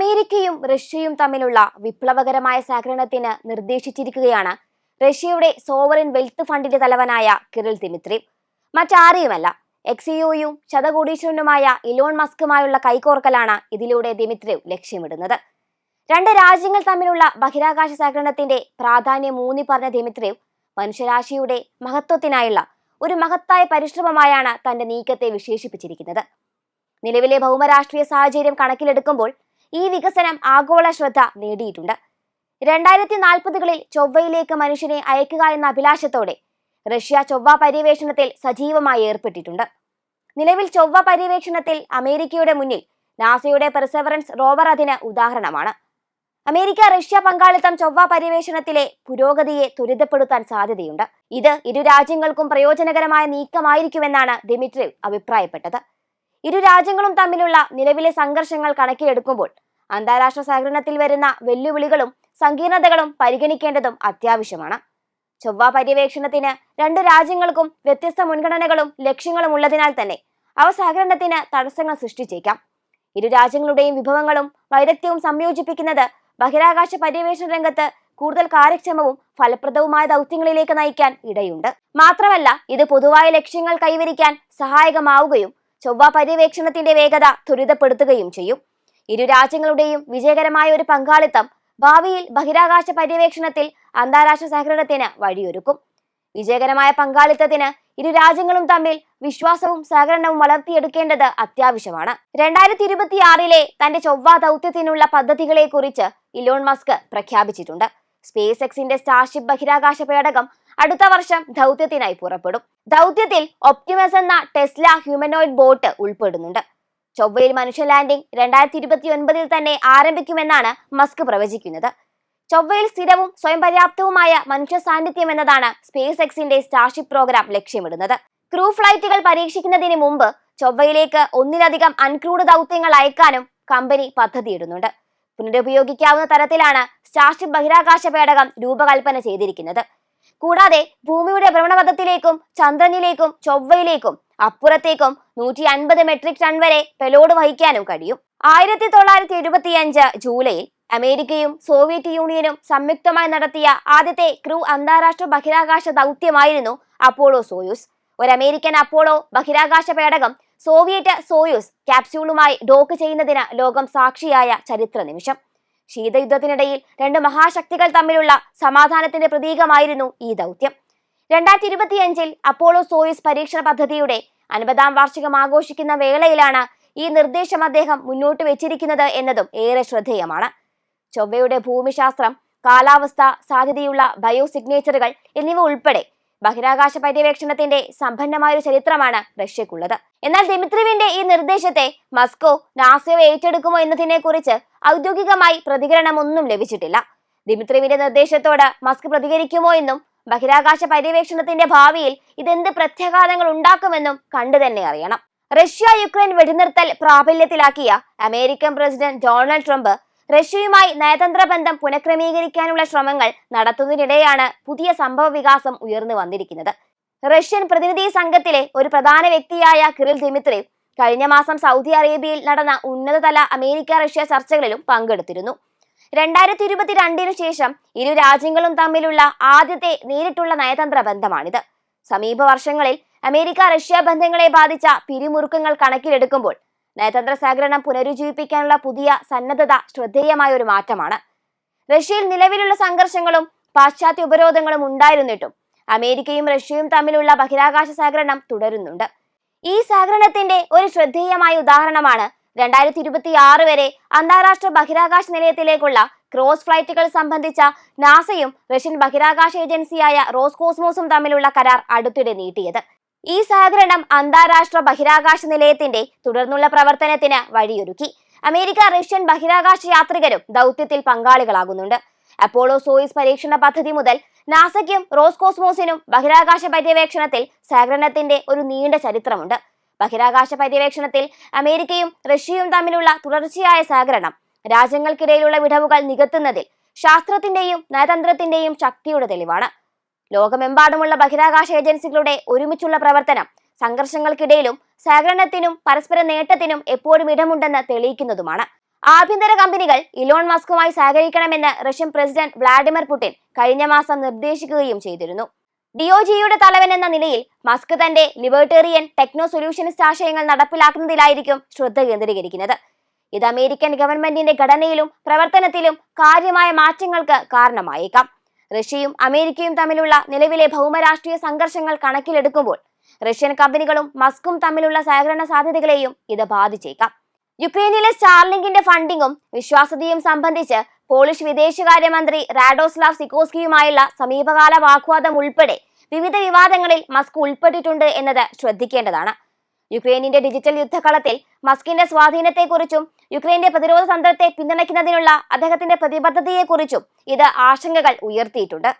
അമേരിക്കയും റഷ്യയും തമ്മിലുള്ള വിപ്ലവകരമായ സഹകരണത്തിന് നിർദ്ദേശിച്ചിരിക്കുകയാണ് റഷ്യയുടെ സോവറിൻ വെൽത്ത് ഫണ്ടിന്റെ തലവനായ കിറിൽ ദിമിത്രി. മറ്റാരെയുമല്ല എക്സിയോയും ശതകോടീശ്വരനുമായ ഇലോൺ മസ്കുമായുള്ള കൈകോർക്കലാണ് ഇതിലൂടെ ദിമിത്രി ലക്ഷ്യമിടുന്നത്. രണ്ട് രാജ്യങ്ങൾ തമ്മിലുള്ള ബഹിരാകാശ സഹകരണത്തിന്റെ പ്രാധാന്യം ഊന്നി പറഞ്ഞ ദിമിത്രിവ് മനുഷ്യരാശിയുടെ മഹത്വത്തിനായുള്ള ഒരു മഹത്തായ പരിശ്രമമായാണ് തന്റെ നീക്കത്തെ വിശേഷിപ്പിച്ചിരിക്കുന്നത്. നിലവിലെ ഭൗമരാഷ്ട്രീയ സാഹചര്യം കണക്കിലെടുക്കുമ്പോൾ ഈ വികസനം ആഗോള ശ്രദ്ധ നേടിയിട്ടുണ്ട്. രണ്ടായിരത്തി നാൽപ്പതുകളിൽ ചൊവ്വയിലേക്ക് മനുഷ്യനെ അയക്കുക എന്ന അഭിലാഷത്തോടെ റഷ്യ ചൊവ്വ പര്യവേഷണത്തിൽ സജീവമായി ഏർപ്പെട്ടിട്ടുണ്ട്. നിലവിൽ ചൊവ്വ പര്യവേഷണത്തിൽ അമേരിക്കയുടെ മുന്നിൽ നാസയുടെ പെർസെവറൻസ് റോവർ അതിന് ഉദാഹരണമാണ്. അമേരിക്ക റഷ്യ പങ്കാളിത്തം ചൊവ്വ പര്യവേഷണത്തിലെ പുരോഗതിയെ ത്വരിതപ്പെടുത്താൻ സാധ്യതയുണ്ട്. ഇത് ഇരു രാജ്യങ്ങൾക്കും പ്രയോജനകരമായ നീക്കമായിരിക്കുമെന്നാണ് ദിമിട്രീവ് അഭിപ്രായപ്പെട്ടത്. ഇരു രാജ്യങ്ങളും തമ്മിലുള്ള നിലവിലെ സംഘർഷങ്ങൾ കണക്കിലെടുക്കുമ്പോൾ അന്താരാഷ്ട്ര സഹകരണത്തിൽ വരുന്ന വെല്ലുവിളികളും സങ്കീർണതകളും പരിഗണിക്കേണ്ടതും അത്യാവശ്യമാണ്. ചൊവ്വ പര്യവേക്ഷണത്തിന് രണ്ട് രാജ്യങ്ങൾക്കും വ്യത്യസ്ത മുൻഗണനകളും ലക്ഷ്യങ്ങളും ഉള്ളതിനാൽ തന്നെ അവ സഹകരണത്തിന് തടസ്സങ്ങൾ സൃഷ്ടിച്ചേക്കാം. ഇരു രാജ്യങ്ങളുടെയും വിഭവങ്ങളും വൈദഗ്ധ്യവും സംയോജിപ്പിക്കുന്നത് ബഹിരാകാശ പര്യവേഷണ രംഗത്ത് കൂടുതൽ കാര്യക്ഷമവും ഫലപ്രദവുമായ ദൗത്യങ്ങളിലേക്ക് നയിക്കാൻ ഇടയുണ്ട്. മാത്രമല്ല ഇത് പൊതുവായ ലക്ഷ്യങ്ങൾ കൈവരിക്കാൻ സഹായകമാവുകയും ചൊവ്വ പര്യവേക്ഷണത്തിന്റെ വേഗത ത്വരിതപ്പെടുത്തുകയും ചെയ്യും. ഇരു രാജ്യങ്ങളുടെയും വിജയകരമായ ഒരു പങ്കാളിത്തം ഭാവിയിൽ ബഹിരാകാശ പര്യവേക്ഷണത്തിൽ അന്താരാഷ്ട്ര സഹകരണത്തിന് വഴിയൊരുക്കും. വിജയകരമായ പങ്കാളിത്തത്തിന് ഇരു രാജ്യങ്ങളും തമ്മിൽ വിശ്വാസവും സഹകരണവും വളർത്തിയെടുക്കേണ്ടത് അത്യാവശ്യമാണ്. രണ്ടായിരത്തി ഇരുപത്തിയാറിലെ തന്റെ ചൊവ്വ ദൗത്യത്തിനുള്ള പദ്ധതികളെ കുറിച്ച് ഇലോൺ മസ്ക് പ്രഖ്യാപിച്ചിട്ടുണ്ട്. സ്പേസ് എക്സിന്റെ സ്റ്റാർഷിപ്പ് ബഹിരാകാശ പേടകം അടുത്ത വർഷം ദൗത്യത്തിനായി പുറപ്പെടും. ദൗത്യത്തിൽ ഒപ്റ്റിമസ് എന്ന ടെസ്ല ഹ്യൂമനോയിഡ് ബോട്ട് ഉൾപ്പെടുന്നുണ്ട്. ചൊവ്വയിൽ മനുഷ്യ ലാൻഡിംഗ് രണ്ടായിരത്തി ഇരുപത്തി ഒൻപതിൽ തന്നെ ആരംഭിക്കുമെന്നാണ് മസ്ക് പ്രവചിക്കുന്നത്. ചൊവ്വയിൽ സ്ഥിരവും സ്വയം പര്യാപ്തവുമായ മനുഷ്യ സാന്നിധ്യം എന്നതാണ് സ്പേസ് എക്സിന്റെ സ്റ്റാർഷിപ്പ് പ്രോഗ്രാം ലക്ഷ്യമിടുന്നത്. ക്രൂ ഫ്ലൈറ്റുകൾ പരീക്ഷിക്കുന്നതിന് മുമ്പ് ചൊവ്വയിലേക്ക് ഒന്നിലധികം അൺക്രൂഡ് ദൗത്യങ്ങൾ അയക്കാനും കമ്പനി പദ്ധതിയിടുന്നുണ്ട്. പുനരുപയോഗിക്കാവുന്ന തരത്തിലാണ് സ്റ്റാർഷിപ്പ് ബഹിരാകാശ പേടകം രൂപകൽപ്പന ചെയ്തിരിക്കുന്നത്. കൂടാതെ ഭൂമിയുടെ ഭ്രമണപഥത്തിലേക്കും ചന്ദ്രനിലേക്കും ചൊവ്വയിലേക്കും അപ്പുറത്തേക്കും നൂറ്റി അൻപത് മെട്രിക് ടൺ വരെ പെലോഡ് വഹിക്കാനും കഴിയും. ആയിരത്തി തൊള്ളായിരത്തി എഴുപത്തിയഞ്ച് ജൂലൈയിൽ അമേരിക്കയും സോവിയറ്റ് യൂണിയനും സംയുക്തമായി നടത്തിയ ആദ്യത്തെ ക്രൂ അന്താരാഷ്ട്ര ബഹിരാകാശ ദൗത്യമായിരുന്നു അപ്പോളോ സോയൂസ്. ഒരു അമേരിക്കൻ അപ്പോളോ ബഹിരാകാശ പേടകം സോവിയറ്റ് സോയൂസ് ക്യാപ്സ്യൂളുമായി ഡോക്ക് ചെയ്യുന്നതിന് ലോകം സാക്ഷിയായ ചരിത്ര നിമിഷം ശീതയുദ്ധത്തിനിടയിൽ രണ്ട് മഹാശക്തികൾ തമ്മിലുള്ള സമാധാനത്തിന്റെ പ്രതീകമായിരുന്നു ഈ ദൗത്യം. രണ്ടായിരത്തി ഇരുപത്തിയഞ്ചിൽ അപ്പോളോ സോയിസ് പരീക്ഷണ പദ്ധതിയുടെ അൻപതാം വാർഷികം ആഘോഷിക്കുന്ന വേളയിലാണ് ഈ നിർദ്ദേശം അദ്ദേഹം മുന്നോട്ട് വെച്ചിരിക്കുന്നത് എന്നതും ഏറെ ശ്രദ്ധേയമാണ്. ചൊവ്വയുടെ ഭൂമിശാസ്ത്രം കാലാവസ്ഥ സാധ്യതയുള്ള ബയോ സിഗ്നേച്ചറുകൾ എന്നിവ ഉൾപ്പെടെ ബഹിരാകാശ പര്യവേക്ഷണത്തിന്റെ സമ്പന്നമായ ഒരു ചരിത്രമാണ് റഷ്യക്കുള്ളത്. എന്നാൽ ദിമിത്രിവിന്റെ ഈ നിർദ്ദേശത്തെ മസ്കോ നാസയോ ഏറ്റെടുക്കുമോ എന്നതിനെ കുറിച്ച് ഔദ്യോഗികമായി പ്രതികരണമൊന്നും ലഭിച്ചിട്ടില്ല. ദിമിത്രിവിന്റെ നിർദ്ദേശത്തോട് മസ്ക് പ്രതികരിക്കുമോ എന്നും ബഹിരാകാശ പര്യവേക്ഷണത്തിന്റെ ഭാവിയിൽ ഇതെന്ത് പ്രത്യാഘാതങ്ങൾ ഉണ്ടാക്കുമെന്നും കണ്ടു തന്നെ അറിയണം. റഷ്യ യുക്രൈൻ വെടിനിർത്തൽ പ്രാബല്യത്തിലാക്കിയ അമേരിക്കൻ പ്രസിഡന്റ് ഡൊണാൾഡ് ട്രംപ് റഷ്യയുമായി നയതന്ത്ര ബന്ധം പുനഃക്രമീകരിക്കാനുള്ള ശ്രമങ്ങൾ നടത്തുന്നതിനിടെയാണ് പുതിയ സംഭവ വികാസം ഉയർന്നു വന്നിരിക്കുന്നത്. റഷ്യൻ പ്രതിനിധി സംഘത്തിലെ ഒരു പ്രധാന വ്യക്തിയായ കിറിൽ ദിമിത്രി കഴിഞ്ഞ മാസം സൗദി അറേബ്യയിൽ നടന്ന ഉന്നതതല അമേരിക്ക റഷ്യ ചർച്ചകളിലും പങ്കെടുത്തിരുന്നു. രണ്ടായിരത്തി ഇരുപത്തിരണ്ടിനു ശേഷം ഇരു രാജ്യങ്ങളും തമ്മിലുള്ള ആദ്യത്തെ നേരിട്ടുള്ള നയതന്ത്ര ബന്ധമാണിത് സമീപ വർഷങ്ങളിൽ അമേരിക്ക റഷ്യ ബന്ധങ്ങളെ ബാധിച്ച പിരിമുറുക്കങ്ങൾ കണക്കിലെടുക്കുമ്പോൾ നയതന്ത്ര സഹകരണം പുനരുജ്ജീവിപ്പിക്കാനുള്ള പുതിയ സന്നദ്ധത ശ്രദ്ധേയമായ ഒരു മാറ്റമാണ്. റഷ്യയിൽ നിലവിലുള്ള സംഘർഷങ്ങളും പാശ്ചാത്യ ഉപരോധങ്ങളും ഉണ്ടായിരുന്നിട്ടും അമേരിക്കയും റഷ്യയും തമ്മിലുള്ള ബഹിരാകാശ സഹകരണം തുടരുന്നുണ്ട്. ഈ സഹകരണത്തിന്റെ ഒരു ശ്രദ്ധേയമായ ഉദാഹരണമാണ് രണ്ടായിരത്തി ഇരുപത്തി ആറ് വരെ അന്താരാഷ്ട്ര ബഹിരാകാശ നിലയത്തിലേക്കുള്ള ക്രോസ് ഫ്ലൈറ്റുകൾ സംബന്ധിച്ച നാസയും റഷ്യൻ ബഹിരാകാശ ഏജൻസിയായ റോസ്കോസ്മോസും തമ്മിലുള്ള കരാർ അടുത്തിടെ നീട്ടിയത്. ഈ സഹകരണം അന്താരാഷ്ട്ര ബഹിരാകാശ നിലയത്തിന്റെ തുടർന്നുള്ള പ്രവർത്തനത്തിന് വഴിയൊരുക്കി. അമേരിക്ക റഷ്യൻ ബഹിരാകാശ യാത്രികരും ദൗത്യത്തിൽ പങ്കാളികളാകുന്നുണ്ട്. അപ്പോളോ സോയിസ് പരീക്ഷണ പദ്ധതി മുതൽ നാസയ്ക്കും റോസ്കോസ്മോസിനും ബഹിരാകാശ പര്യവേക്ഷണത്തിൽ സഹകരണത്തിന്റെ ഒരു നീണ്ട ചരിത്രമുണ്ട്. ബഹിരാകാശ പര്യവേക്ഷണത്തിൽ അമേരിക്കയും റഷ്യയും തമ്മിലുള്ള തുടർച്ചയായ സഹകരണം രാജ്യങ്ങൾക്കിടയിലുള്ള വിടവുകൾ നികത്തുന്നതിൽ ശാസ്ത്രത്തിന്റെയും നയതന്ത്രത്തിന്റെയും ശക്തിയുടെ തെളിവാണ്. ലോകമെമ്പാടുമുള്ള ബഹിരാകാശ ഏജൻസികളുടെ ഒരുമിച്ചുള്ള പ്രവർത്തനം സംഘർഷങ്ങൾക്കിടയിലും സഹകരണത്തിനും പരസ്പര നേട്ടത്തിനും എപ്പോഴും ഇടമുണ്ടെന്ന് തെളിയിക്കുന്നതുമാണ്. ആഭ്യന്തര കമ്പനികൾ ഇലോൺ മസ്കുമായി സഹകരിക്കണമെന്ന് റഷ്യൻ പ്രസിഡന്റ് വ്ളാഡിമിർ പുടിൻ കഴിഞ്ഞ മാസം നിർദ്ദേശിക്കുകയും ചെയ്തിരുന്നു. ഡിഒജിയുടെ തലവൻ എന്ന നിലയിൽ മസ്ക് തന്റെ ലിബർട്ടേറിയൻ ടെക്നോ സൊല്യൂഷനിസ്റ്റ് ആശയങ്ങൾ നടപ്പിലാക്കുന്നതിലായിരിക്കും ശ്രദ്ധ കേന്ദ്രീകരിക്കുന്നത്. ഇത് അമേരിക്കൻ ഗവൺമെന്റിന്റെ ഘടനയിലും പ്രവർത്തനത്തിലും കാര്യമായ മാറ്റങ്ങൾക്ക് കാരണമായേക്കാം. റഷ്യയും അമേരിക്കയും തമ്മിലുള്ള നിലവിലെ ഭൗമരാഷ്ട്രീയ സംഘർഷങ്ങൾ കണക്കിലെടുക്കുമ്പോൾ റഷ്യൻ കമ്പനികളും മസ്കും തമ്മിലുള്ള സഹകരണ സാധ്യതകളെയും ഇത് ബാധിച്ചേക്കാം. യുക്രൈനിലെ സ്റ്റാർലിങ്കിന്റെ ഫണ്ടിങ്ങും വിശ്വാസ്യതയും സംബന്ധിച്ച് പോളിഷ് വിദേശകാര്യമന്ത്രി റാഡോസ്ലാവ് സിക്കോസ്കിയുമായുള്ള സമീപകാല വാഗ്വാദം ഉൾപ്പെടെ വിവിധ വിവാദങ്ങളിൽ മസ്ക് ഉൾപ്പെട്ടിട്ടുണ്ട് എന്നത് ശ്രദ്ധിക്കേണ്ടതാണ്. യുക്രൈനിന്റെ ഡിജിറ്റൽ യുദ്ധകളത്തിൽ മസ്കിന്റെ സ്വാധീനത്തെക്കുറിച്ചും യുക്രൈന്റെ പ്രതിരോധ തന്ത്രത്തെ പിന്തുണയ്ക്കുന്നതിനുള്ള അദ്ദേഹത്തിന്റെ പ്രതിബദ്ധതയെക്കുറിച്ചും ഇത് ആശങ്കകൾ ഉയർത്തിയിട്ടുണ്ട്.